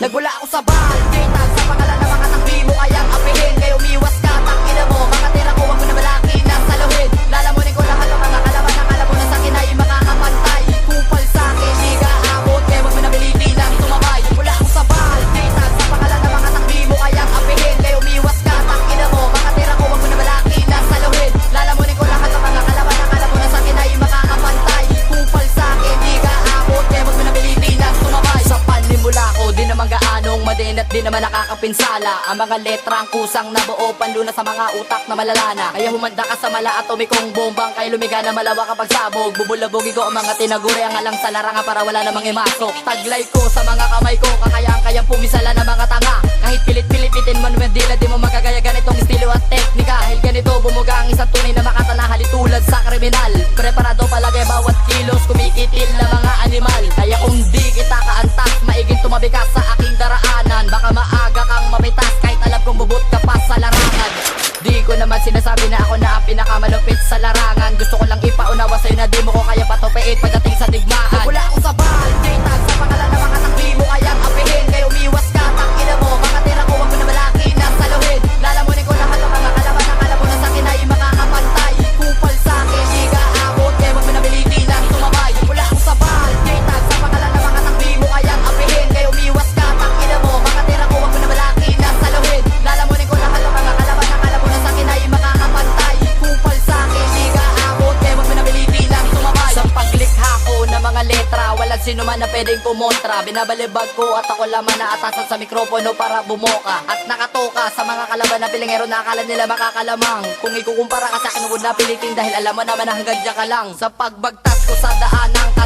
Nagmula ako sa bahay barricade Sa pangalan ng mga takbi mo kayang apihin Kaya umiwas mapinsala Ang mga letra ang kusang nabuo Panluna sa mga utak na malalana. Kaya humanda ka sa mala atomikong bombang Kaya lumiga na malawa kapag sabog Bubulabogi ko ang mga tinaguri Ang alang sa larangan para wala namang imasok. Taglay ko sa mga kamay ko Kakayang kayang pumisala ng mga tanga. Kahit pilit-pilipitin man Medila di mo magagaya ganitong estilo at teknika. Dahil ganito bumuga ang isang tunay na makatanahali tulad sa kriminal. Preparado palagay bawat kilos Kumikitil na mga animal. Kaya kung di kita kaantas Maiging tumabi ka sa aking daraanan. Baka maaga kang mapitas Kahit alam kong bubut ka pa sa larangan. Di ko naman sinasabi na ako na ang pinakamalupit sa larangan. Gusto ko lang ipaunawa sa'yo na di mo ko kaya patupiit Pagdating sa digmaan. Akong sabal, J-tag sino man na pwedeng kumontra Binabalibag ko at ako lamang na atasan sa mikropono para bumoka. At nakatoka sa mga kalaban na pilingero na akala nila makakalamang. Kung ikukumpara ka sa akin huwag na pilitin Dahil alam mo naman na hanggang dyan ka lang. Sa pagbagtas ko sa daan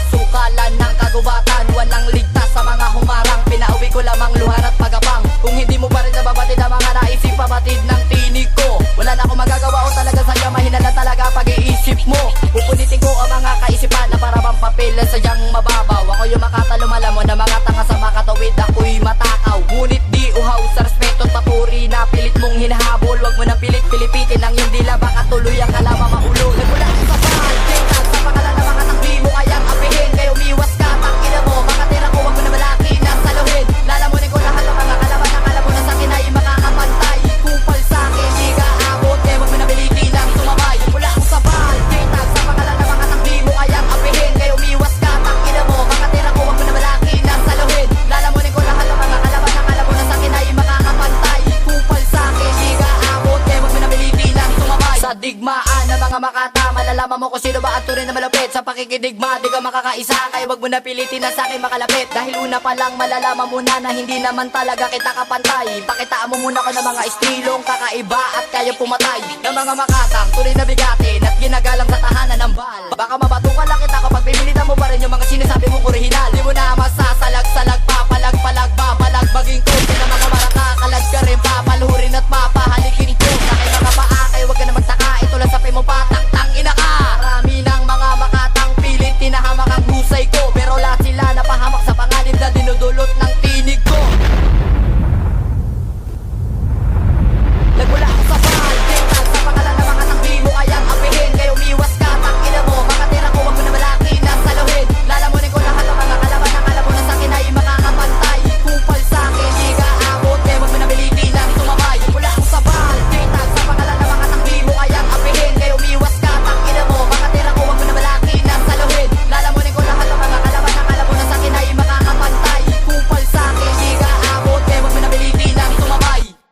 mga makata Malalaman mo kung sino ba ang tunay na malapit Sa pakikidigma Di ka makakaisa. Kaya wag mo na pilitin na sa akin makalapit. Dahil una pa lang malalaman mo na Na hindi naman talaga kita kapantay. Pakitaan mo muna ko ng mga estilong kakaiba At kaya pumatay. Ng mga makatang tunay na bigatin At ginagalang sa tahanan ng bal. Baka mabatukan lang kita kapag pipilitan mo pa rin Yung mga sinasabi mong orihinal